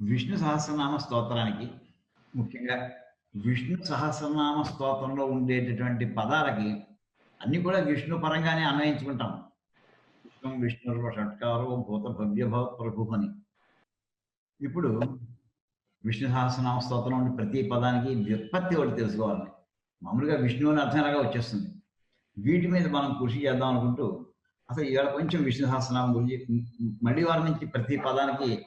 విష్ణు సహస్రనామ స్తోత్రానికి ముఖ్యంగా విష్ణు సహస్రనామ స్తోత్రంలో ఉండేటటువంటి పదాలకి అన్ని కూడా విష్ణు పరంగానే అన్వయించుకుంటాం. విష్ణు విష్ణు షట్కారో భూత భవ్యభవ ప్రభు అని ఇప్పుడు విష్ణు సహస్రనామ స్తోత్రం ఉండే ప్రతి పదానికి వ్యుత్పత్తి ఒకటి తెలుసుకోవాలి. మామూలుగా విష్ణు అని అర్థంగా వచ్చేస్తుంది. వీటి మీద మనం కృషి చేద్దాం అనుకుంటూ అసలు ఇవాళ కొంచెం విష్ణు సహస్రనామం గురించి మళ్ళీ వారి నుంచి ప్రతి పదానికి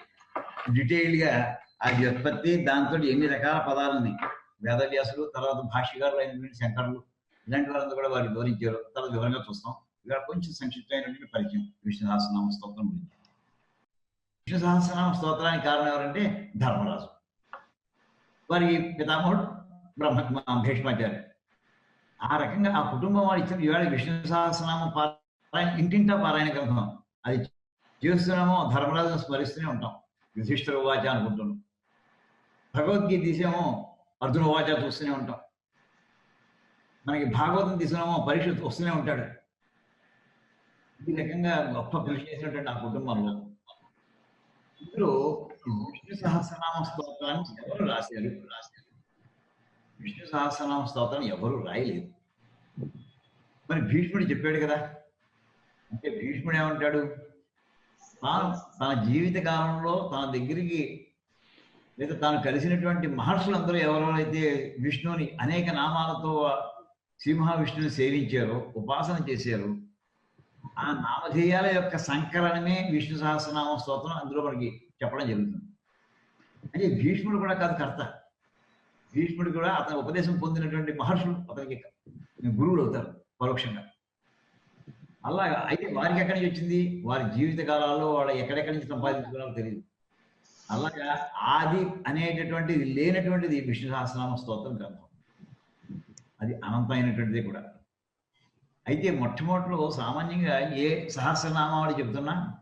డీటెయిల్డ్గా ఆ వ్యుత్పత్తి దాంతో ఎన్ని రకాల పదాలని వేదవ్యాసులు తర్వాత భాష్యకారులు అయినటువంటి శంకరులు ఇలాంటి వారంతా కూడా వారు వివరించారు. తర్వాత వివరంగా చూస్తాం. ఇక్కడ కొంచెం సంక్షిప్తమైనటువంటి పరిచయం. విష్ణు సహస్రనామ స్తోత్రం గురించి. విష్ణు సహస్రనామ స్తోత్రానికి కారణం ఎవరంటే ధర్మరాజు. వారి పితామహుడు బ్రహ్మ భీష్మాచార్య ఆ రకంగా ఆ కుటుంబం వారు ఇచ్చిన ఇవాళ విష్ణు సహస్రనామ పారాయణ ఇంటింటా పారాయణ గ్రంథం. అది చేస్తున్నామో ధర్మరాజును స్మరిస్తూనే ఉంటాం. యుధిష్ఠిర వాచ అనుకుంటున్నాం. భగవద్గీత తీసేమో అర్జున వాచ చూస్తూనే ఉంటాం. మనకి భాగవతం తీసుకున్నామో పరీక్ష వస్తూనే ఉంటాడు. ఈ రకంగా గొప్ప కృషి చేసినటువంటి ఆ కుటుంబంలో. ఇందులో విష్ణు సహస్రనామ స్తోత్రాన్ని ఎవరు రాశారు రాశారు? విష్ణు సహస్రనామ స్తోత్రాన్ని ఎవరు రాయలేదు. మరి భీష్ముడు చెప్పాడు కదా. అంటే భీష్ముడు ఏమంటాడు? తాను తన జీవిత కాలంలో తన దగ్గరికి లేదా తాను కలిసినటువంటి మహర్షులందరూ ఎవరైతే విష్ణువుని అనేక నామాలతో శ్రీ మహావిష్ణువుని సేవించారో ఉపాసన చేశారు ఆ నామధేయాల యొక్క సంకలనమే విష్ణు సహస్రనామ స్తోత్రం అందులో మనకి చెప్పడం జరుగుతుంది. అంటే భీష్ముడు కూడా కాదు కర్త. భీష్ముడు కూడా అతని ఉపదేశం పొందినటువంటి మహర్షులు అతనికి గురువులు అవుతారు పరోక్షంగా. అలాగా. అయితే వారికి ఎక్కడి నుంచి వచ్చింది? వారి జీవిత కాలాల్లో వాళ్ళు ఎక్కడెక్కడి నుంచి సంపాదించుకున్నారో తెలియదు అలాగా ఆది అనేటటువంటిది లేనటువంటిది విష్ణు సహస్రనామ స్తోత్రం గ్రంథం. అది అనంతమైనటువంటిది కూడా. అయితే మొట్టమొదటిలో సామాన్యంగా ఏ సహస్రనామాలు చెబుతున్నా?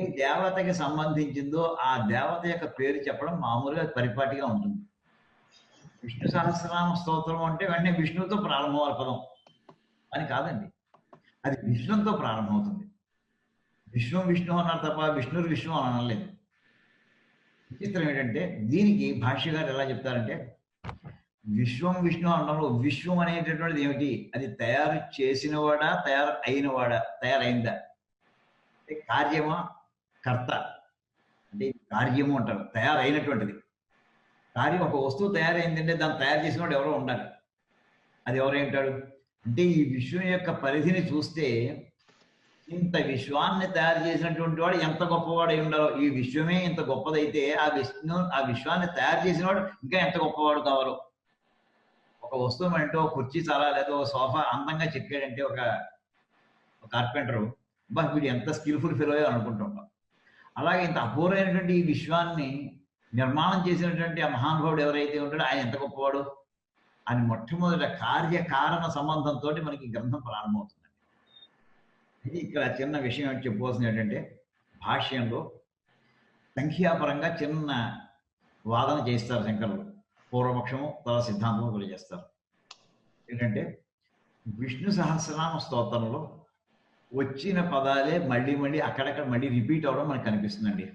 ఏ దేవతకి సంబంధించిందో ఆ దేవత యొక్క పేరు చెప్పడం మామూలుగా పరిపాటిగా ఉంటుంది. విష్ణు సహస్రనామ స్తోత్రం అంటే వెంటనే విష్ణువుతో ప్రారంభం పదం. అని కాదండి. అది విశ్వంతో ప్రారంభమవుతుంది. విష్ణు విష్ణు అన్నారు తప్ప విష్ణు విష్ణు అని అనలేదు. విచిత్రం ఏంటంటే దీనికి భాష్యగారు ఎలా చెప్తారంటే విశ్వం విష్ణు అనడంలో విశ్వం అనేటటువంటిది ఏమిటి? అది తయారు చేసినవాడా తయారు అయినవాడా తయారైందా? అంటే కార్యమా? కర్త. అంటే కార్యము అంటారు తయారైనటువంటిది. కార్యం ఒక వస్తువు తయారైందంటే దాన్ని తయారు చేసినవాడు ఎవరో ఉండాలి. అది ఎవరేంటాడు అంటే ఈ విశ్వం యొక్క పరిధిని చూస్తే ఇంత విశ్వాన్ని తయారు చేసినటువంటి వాడు ఎంత గొప్పవాడు అయి ఉండాలో ఈ విశ్వమే ఇంత గొప్పదైతే ఆ విష్ణు ఆ విశ్వాన్ని తయారు చేసిన వాడు ఇంకా ఎంత గొప్పవాడు కావాలో. ఒక వస్తువు అంటే ఒక కుర్చీ చాలా లేదా ఒక సోఫా అందంగా చెక్కాడంటే ఒక కార్పెంటరు బా వీడు ఎంత స్కిల్ఫుల్ ఫెలో అనుకుంటుంటాం. అలాగే ఇంత అపూర్వమైనటువంటి ఈ విశ్వాన్ని నిర్మాణం చేసినటువంటి ఆ మహానుభావుడు ఎవరైతే ఉంటాడో ఆయన ఎంత గొప్పవాడు? అని మొట్టమొదట కార్యకారణ సంబంధంతో మనకి గ్రంథం ప్రారంభమవుతుందండి. ఇది ఇక్కడ చిన్న విషయం చెప్పవలసింది ఏంటంటే భాష్యంలో సంఖ్యాపరంగా చిన్న వాదన చేస్తారు శంకరులు. పూర్వపక్షము తర్వాత సిద్ధాంతము తెలియజేస్తారు ఏంటంటే విష్ణు సహస్రనామ స్తోత్రంలో వచ్చిన పదాలే మళ్ళీ మళ్ళీ అక్కడక్కడ మళ్ళీ రిపీట్ అవడం మనకు కనిపిస్తుందండి.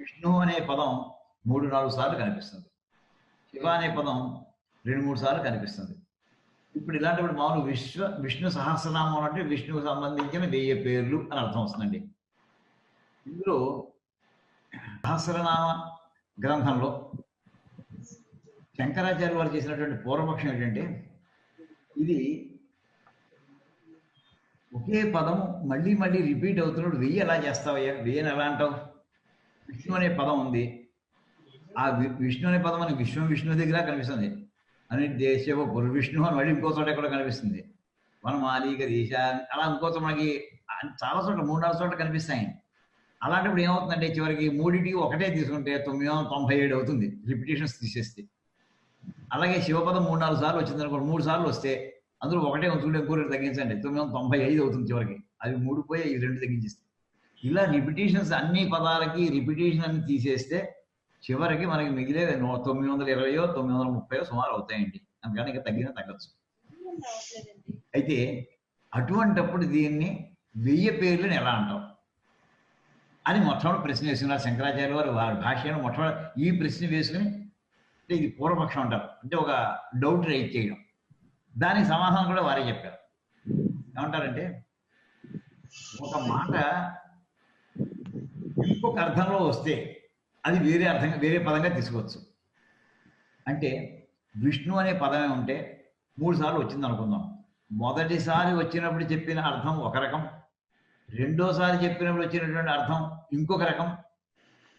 విష్ణు అనే పదం మూడు నాలుగు సార్లు కనిపిస్తుంది. శివ అనే పదం రెండు మూడు సార్లు కనిపిస్తుంది. ఇప్పుడు ఇలాంటప్పుడు మామూలు విశ్వ విష్ణు సహస్రనామం అంటే విష్ణువుకు సంబంధించిన వెయ్యి పేర్లు అని అర్థం వస్తుందండి. ఇందులో సహస్రనామ గ్రంథంలో శంకరాచార్య వారు చేసినటువంటి పూర్వపక్షం ఏంటంటే ఇది ఒకే పదము మళ్ళీ మళ్ళీ రిపీట్ అవుతున్నాడు వెయ్యి ఎలా చేస్తావయ్యా? వెయ్యని ఎలా అంటావు? విష్ణు అనే పదం ఉంది. ఆ విష్ణు అనే పదం మనకి విశ్వం విష్ణు దగ్గర కనిపిస్తుంది. అని దేశవ గురు విష్ణు అని మళ్ళీ ఇంకో చోట ఎక్కడ కనిపిస్తుంది. మన మాలిక దేశ అలా ఇంకో చోట మనకి చాలా చోట్ల మూడు నాలుగు చోట్ల కనిపిస్తాయి. అలాంటప్పుడు ఏమవుతుందంటే చివరికి మూడింటికి ఒకటే తీసుకుంటే తొమ్మిది వందల తొంభై ఏడు అవుతుంది రిపిటేషన్స్ తీసేస్తే. అలాగే శివపదం మూడు నాలుగు సార్లు వచ్చింది అనుకోండి మూడు సార్లు వస్తే అందులో ఒకటే ఉంచుకుంటే ఇంకో రెండు తగ్గించండి తొమ్మిది వందల తొంభై ఐదు అవుతుంది చివరికి. అవి మూడు పోయి ఈ రెండు తగ్గించేస్తే ఇలా రిపిటేషన్స్ అన్ని పదాలకి రిపిటేషన్ అన్ని తీసేస్తే చివరికి మనకి మిగిలే తొమ్మిది వందల ఇరవయో తొమ్మిది వందల ముప్పై సుమారు అవుతాయండి. అందుకని ఇంకా తగ్గినా తగ్గచ్చు. అయితే అటువంటప్పుడు దీన్ని వెయ్యి పేర్లను ఎలా అంటాం? అని మొట్టమొదటి ప్రశ్న వేసుకున్నారు శంకరాచార్య వారు వారి భాష్యాన్ని మొట్టమొదటి ఈ ప్రశ్న వేసుకుని ఇది పూర్వపక్షం అంటారు. అంటే ఒక డౌట్ రైజ్ చేయడం. దానికి సమాధానం కూడా వారే చెప్పారు. ఏమంటారంటే ఒక మాట ఇంకొక అర్థంలో వస్తే అది వేరే అర్థంగా వేరే పదంగా తీసుకోవచ్చు. అంటే విష్ణు అనే పదమే ఉంటే మూడు సార్లు వచ్చింది అనుకుందాం. మొదటిసారి వచ్చినప్పుడు చెప్పిన అర్థం ఒక రకం రెండోసారి చెప్పినప్పుడు వచ్చినటువంటి అర్థం ఇంకొక రకం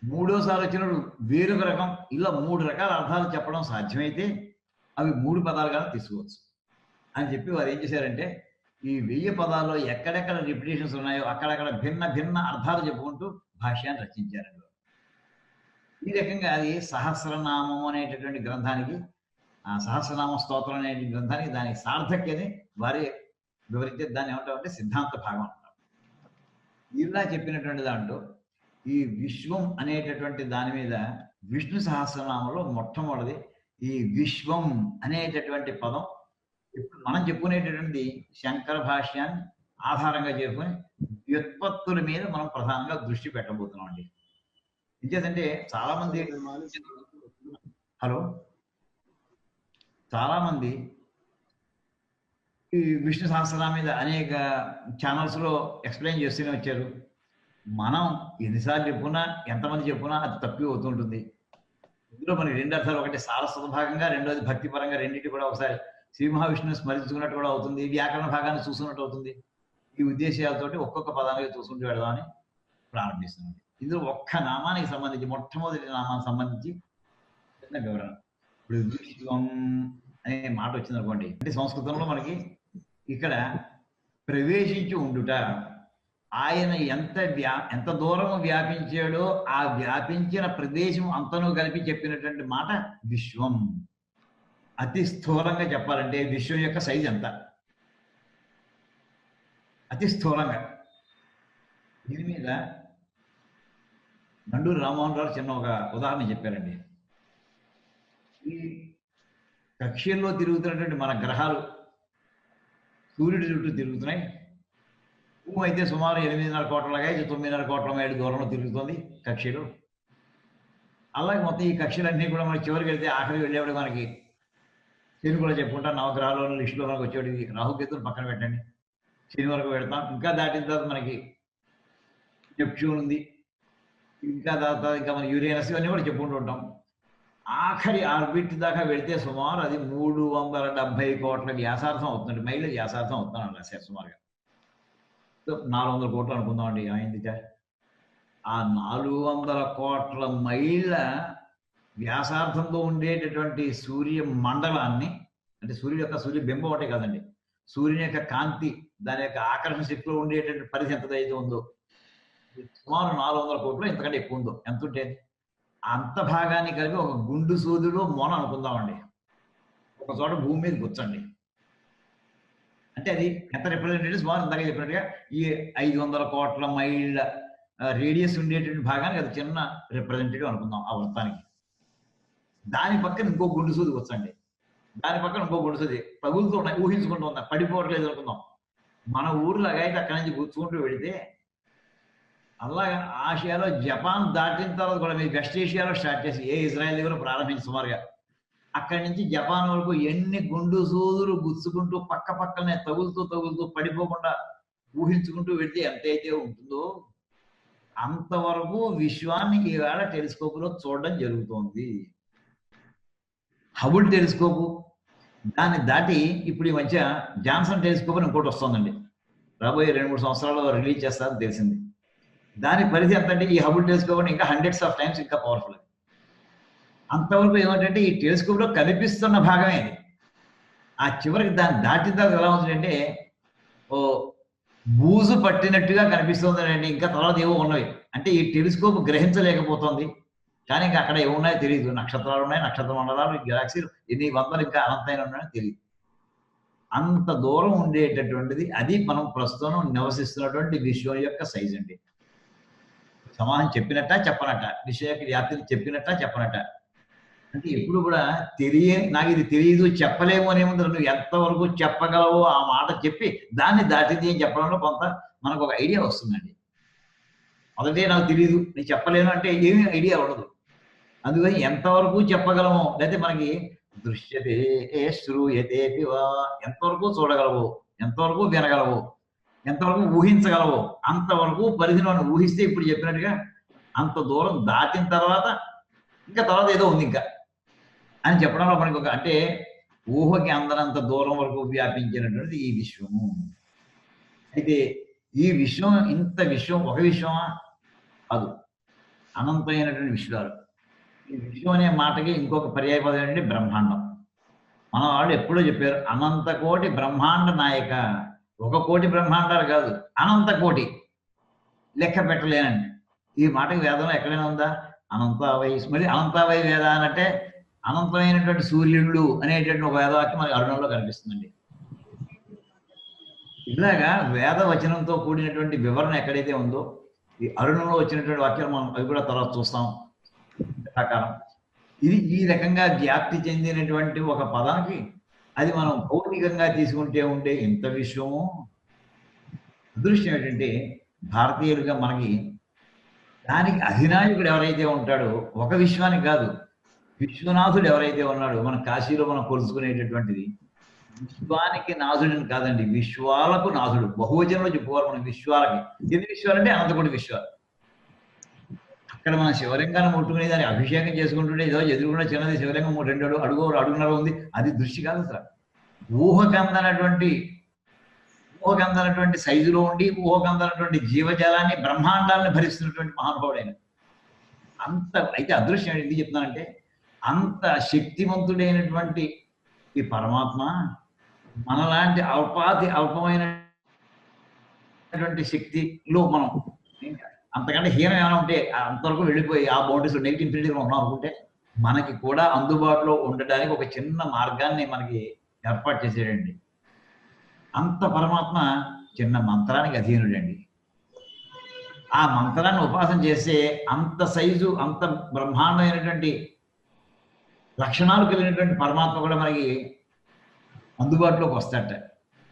మూడోసారి వచ్చినప్పుడు వేరొక రకం ఇలా మూడు రకాల అర్థాలు చెప్పడం సాధ్యమైతే అవి మూడు పదాలుగా తీసుకోవచ్చు. అని చెప్పి వారు ఏం చేశారంటే ఈ వెయ్యి పదాల్లో ఎక్కడెక్కడ రిపిటేషన్స్ ఉన్నాయో అక్కడక్కడ భిన్న భిన్న అర్థాలు చెప్పుకుంటూ భాష్యాన్ని రచించారండి ఈ రకంగా అది సహస్రనామం అనేటటువంటి గ్రంథానికి ఆ సహస్రనామ స్తోత్రం అనే గ్రంథానికి దానికి సార్థక్యని వారి వివరించే దాన్ని ఏమంటామంటే సిద్ధాంత భాగం అంటారు. ఇలా చెప్పినటువంటి దాంట్లో ఈ విశ్వం అనేటటువంటి దాని మీద విష్ణు సహస్రనామంలో మొట్టమొదటిది ఈ విశ్వం అనేటటువంటి పదం ఇప్పుడు మనం చెప్పుకునేటటువంటి శంకర భాష్యాన్ని ఆధారంగా చేసుకుని వ్యుత్పత్తుల మీద మనం ప్రధానంగా దృష్టి పెట్టబోతున్నాం అండి ఇంకేదంటే చాలా మంది హలో? చాలా మంది ఈ విష్ణు సహస్రనామ మీద అనేక ఛానల్స్లో ఎక్స్ప్లెయిన్ చేస్తూనే వచ్చారు. మనం ఎన్నిసార్లు చెప్పుకున్నా ఎంతమంది చెప్పుకున్నా అది తప్పి అవుతుంటుంది ఇందులో మనకి రెండు అర్థాలు ఒకటి సారస్వత భాగంగా రెండోది భక్తి పరంగా రెండింటి కూడా ఒకసారి శ్రీ మహావిష్ణువు స్మరించుకున్నట్టు కూడా అవుతుంది వ్యాకరణ భాగాన్ని చూసుకున్నట్టు అవుతుంది. ఈ ఉద్దేశాలతోటి ఒక్కొక్క పదానికి చూసుకుంటూ వెళదామని ప్రారంభిస్తున్నాం ఇందులో ఒక్క నామానికి సంబంధించి మొట్టమొదటి నామానికి సంబంధించి చిన్న వివరణ. ఇప్పుడు విశ్వం అనే మాట వచ్చింది అనుకోండి అంటే సంస్కృతంలో మనకి ఇక్కడ ప్రవేశించి ఉండుట ఆయన ఎంత వ్యా ఎంత దూరం వ్యాపించాడో ఆ వ్యాపించిన ప్రదేశం అంతను కలిపి చెప్పినటువంటి మాట విశ్వం. అతి స్థూలంగా చెప్పాలంటే విశ్వం యొక్క సైజ్ ఎంత? అతి స్థూలంగా. దీని మీద నండూరు రామ్మోహన్ రావు చిన్న ఒక ఉదాహరణ చెప్పారండి. ఈ కక్ష్యల్లో తిరుగుతున్నటువంటి మన గ్రహాలు సూర్యుడి చుట్టూ తిరుగుతున్నాయి. భూమి అయితే సుమారు ఎనిమిదిన్నర కోట్లగా తొమ్మిదిన్నర కోట్ల మైలు దూరంలో తిరుగుతుంది కక్షలు. అలాగే మొత్తం ఈ కక్షలన్నీ కూడా మనకి చివరికి వెళ్తే ఆఖరికి వెళ్ళేవాడు మనకి శని కూడా చెప్పుకుంటా నవగ్రహాలు లిస్టులో మనకు వచ్చేవాడికి రాహుకేతులు పక్కన పెట్టండి. శని వరకు పెడతాం. ఇంకా దాటిన తర్వాత మనకి నెప్ట్యూన్ ఉంది. ఇంకా తర్వాత ఇంకా మన యురేనస్ ఇవన్నీ కూడా చెప్పుకుంటూ ఉంటాం. ఆఖరి ఆర్బిట్ దాకా వెళితే సుమారు అది మూడు వందల డెబ్బై కోట్ల వ్యాసార్థం అవుతుంది మైళ్ళ వ్యాసార్థం అవుతున్నాను రాశారు సుమారుగా. నాలుగు వందల కోట్లు అనుకుందామండి. అయింది ఆ నాలుగు వందల కోట్ల మైళ్ళ వ్యాసార్థంతో ఉండేటటువంటి సూర్య మండలాన్ని అంటే సూర్యుడు యొక్క సూర్య బింబం ఒకటే కాదండి. సూర్యుని యొక్క కాంతి దాని యొక్క ఆకర్షణ శక్తిలో ఉండేటటువంటి పరిధి ఎంత అయితే ఉందో సుమారు నాలుగు వందల కోట్లు ఇంతకంటే ఎక్కువ ఉందో. ఎంత ఉంటే అంత భాగాన్ని కలిపి ఒక గుండు సూదులో మొన అనుకుందామండి. ఒక చోట భూమి మీద కూర్చోండి. అంటే అది ఎంత రిప్రజెంటేటివ్ సుమారు ఇందాక చెప్పినట్టుగా ఈ ఐదు వందల కోట్ల మైళ్ళ రేడియస్ ఉండేటువంటి భాగానికి అది చిన్న రిప్రజెంటేటివ్ అనుకుందాం ఆ వృత్తానికి. దాని పక్కన ఇంకో గుండు సూది కూర్చోండి. దాని పక్కన ఇంకో గుండు సూది. తగులుతూ ఉన్నాయి ఊహించుకుంటూ ఉందా పడిపోవట్లేదు అనుకుందాం. మన ఊర్లో అయితే అక్కడి నుంచి కూర్చుకుంటూ వెళితే అలాగే ఆసియాలో జపాన్ దాటిన తర్వాత కూడా మీరు వెస్ట్ ఏషియాలో స్టార్ట్ చేసి ఏ ఇజ్రాయెల్ దగ్గర ప్రారంభించి సుమారుగా. అక్కడి నుంచి జపాన్ వరకు ఎన్ని గుండు సూదులు గుచ్చుకుంటూ పక్క పక్కనే తగులుతూ తగులుతూ పడిపోకుండా ఊహించుకుంటూ వెళ్తే ఎంతైతే ఉంటుందో అంతవరకు విశ్వాన్ని ఈవేళ టెలిస్కోపులో చూడడం జరుగుతోంది. Hubble telescope. దాన్ని దాటి ఇప్పుడు ఈ మధ్య జాన్సన్ టెలిస్కోప్ అని ఇంకోటి వస్తుందండి. రాబోయే రెండు మూడు సంవత్సరాలు రిలీజ్ చేస్తారని తెలిసింది. దాని పరిధి ఎంత అంటే ఈ హబుల్ టెలిస్కోప్ ఇంకా హండ్రెడ్స్ ఆఫ్ టైమ్స్ ఇంకా పవర్ఫుల్ అంతవరకు ఏమిటంటే ఈ టెలిస్కోప్లో కనిపిస్తున్న భాగమే ఇది. ఆ చివరికి దాన్ని దాటిన తర్వాత ఎలా ఉందంటే ఓ బూజు పట్టినట్టుగా కనిపిస్తుందండి ఇంకా తర్వాత ఏవో ఉన్నవి. అంటే ఈ టెలిస్కోప్ గ్రహించలేకపోతుంది. కానీ ఇంకా అక్కడ ఏమున్నాయో తెలియదు నక్షత్రాలు ఉన్నాయి నక్షత్ర మండలాలు గెలాక్సీలు ఎన్ని వందలు ఇంకా అనంతమైన ఉన్నాయో తెలియదు అంత దూరం ఉండేటటువంటిది అది మనం ప్రస్తుతం నివసిస్తున్నటువంటి విశ్వం యొక్క సైజ్ అండి. సమానం చెప్పినట్ట చెప్పనట్ట? విషయ యాత్రి చెప్పినట్ట చెప్పనట్ట? అంటే ఎప్పుడు కూడా తెలియ నాకు ఇది తెలియదు చెప్పలేము అనేముంది నువ్వు ఎంతవరకు చెప్పగలవో ఆ మాట చెప్పి దాన్ని దాటింది అని చెప్పడంలో కొంత మనకు ఒక ఐడియా వస్తుందండి. మొదటే నాకు తెలియదు నేను చెప్పలేను అంటే ఏమీ ఐడియా ఉండదు. అందుకని ఎంతవరకు చెప్పగలము లేకపోతే మనకి దృశ్యతే శ్రూయతే వా ఎంతవరకు చూడగలవు ఎంతవరకు వినగలవు ఎంతవరకు ఊహించగలవు అంతవరకు పరిధిలోని ఊహిస్తే ఇప్పుడు చెప్పినట్టుగా అంత దూరం దాటిన తర్వాత ఇంకా తర్వాత ఏదో ఉంది ఇంకా అని చెప్పడంలో మనకి ఒక అంటే ఊహకి అందనంత దూరం వరకు వ్యాపించినటువంటిది ఈ విశ్వము. అయితే ఈ విశ్వం ఇంత విశ్వం ఒక విశ్వమా? కాదు. అనంతమైనటువంటి విశ్వాలు. ఈ విశ్వం అనే మాటకి ఇంకొక పర్యాయపదం ఏంటంటే బ్రహ్మాండం. మన వాళ్ళు ఎప్పుడో చెప్పారు అనంత కోటి బ్రహ్మాండ నాయక ఒక కోటి బ్రహ్మాండాలు కాదు అనంత కోటి. లెక్క పెట్టలేనండి. ఈ మాటకి వేదంలో ఎక్కడైనా ఉందా? అనంతావై మరి అనంతావై వేద అనంటే అనంతమైనటువంటి సూర్యుడు అనేటటువంటి ఒక వేదవాక్యం మనకి అరుణంలో కనిపిస్తుందండి. ఇలాగా వేద వచనంతో కూడినటువంటి వివరణ ఎక్కడైతే ఉందో ఈ అరుణంలో వచ్చినటువంటి వాక్యాలు మనం అవి కూడా తర్వాత చూస్తాం. ప్రకారం. ఇది ఈ రకంగా వ్యాప్తి చెందినటువంటి ఒక పదానికి అది మనం భౌతికంగా తీసుకుంటే ఉండే ఎంత విశ్వము? అదృష్టం ఏంటంటే భారతీయులుగా మనకి దానికి అధినాయకుడు ఎవరైతే ఉంటాడో ఒక విశ్వానికి కాదు విశ్వనాథుడు ఎవరైతే ఉన్నాడో మన కాశీలో మనం కొలుసుకునేటటువంటిది విశ్వానికి నాథుడిని కాదండి విశ్వాలకు నాథుడు. బహువచనంలో చెప్పుకోవాలి మనం విశ్వాలకి. ఎన్ని విశ్వాలంటే అనంతకోటి విశ్వాలు. అక్కడ మన శివలింగాన్ని ముట్టుకునే దాన్ని అభిషేకం చేసుకుంటుంటే ఏదో ఎదురుకుండా చిన్నది శివలింగం రెండు అడుగు అడుగు అడుగున్నర ఉంది. అది దృష్టి కాదు అసలు. ఊహకందనటువంటి ఊహకందనటువంటి సైజులో ఉండి ఊహకందనటువంటి జీవజాలాన్ని బ్రహ్మాండాలను భరిస్తున్నటువంటి మహానుభావుడైన. అంత అయితే అదృశ్యం ఎందుకు చెప్తున్నానంటే అంత శక్తివంతుడైనటువంటి ఈ పరమాత్మ మనలాంటి అల్పాతి అల్పమైనటువంటి శక్తిలో మనం అంతకంటే హీనం ఏమైనా ఉంటే అంతవరకు వెళ్ళిపోయి ఆ బౌండరీస్ నెగిటివ్ ఇన్ఫినిటీ ఉన్నాం అనుకుంటే మనకి కూడా అందుబాటులో ఉండడానికి ఒక చిన్న మార్గాన్ని మనకి ఏర్పాటు చేసేయండి. అంత పరమాత్మ చిన్న మంత్రానికి అధీనుడండి. ఆ మంత్రాన్ని ఉపాసన చేస్తే అంత సైజు అంత బ్రహ్మాండమైనటువంటి లక్షణాలు కలిగినటువంటి పరమాత్మ కూడా మనకి అందుబాటులోకి వస్తాట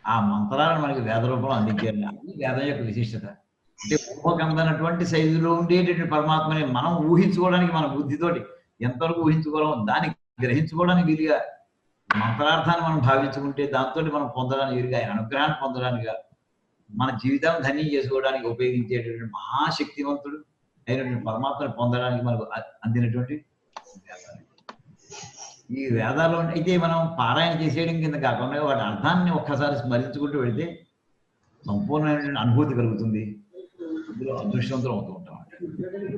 ఆ మంత్రాలను మనకి వేద రూపంలో అందించారు అది వేదం యొక్క విశిష్టత. ఊహకందనటువంటి సైజులో ఉండేటటువంటి పరమాత్మని మనం ఊహించుకోవడానికి మన బుద్ధితోటి ఎంతవరకు ఊహించుకోవడం దాన్ని గ్రహించుకోవడానికి వీలుగా మంత్రార్థాన్ని మనం భావించుకుంటే దాంతో మనం పొందడానికి వీలుగా అనుగ్రహాన్ని పొందడానిగా మన జీవితం ధన్యం చేసుకోవడానికి ఉపయోగించేటటువంటి మహాశక్తివంతుడు అయినటువంటి పరమాత్మని పొందడానికి మనకు అందినటువంటి ఈ వేదాలు అయితే మనం పారాయణ చేసేయడం కింద కాకుండా వాటి అర్థాన్ని ఒక్కసారి స్మరించుకుంటూ వెళితే సంపూర్ణమైనటువంటి అనుభూతి కలుగుతుంది. どうしたんだろうと思った。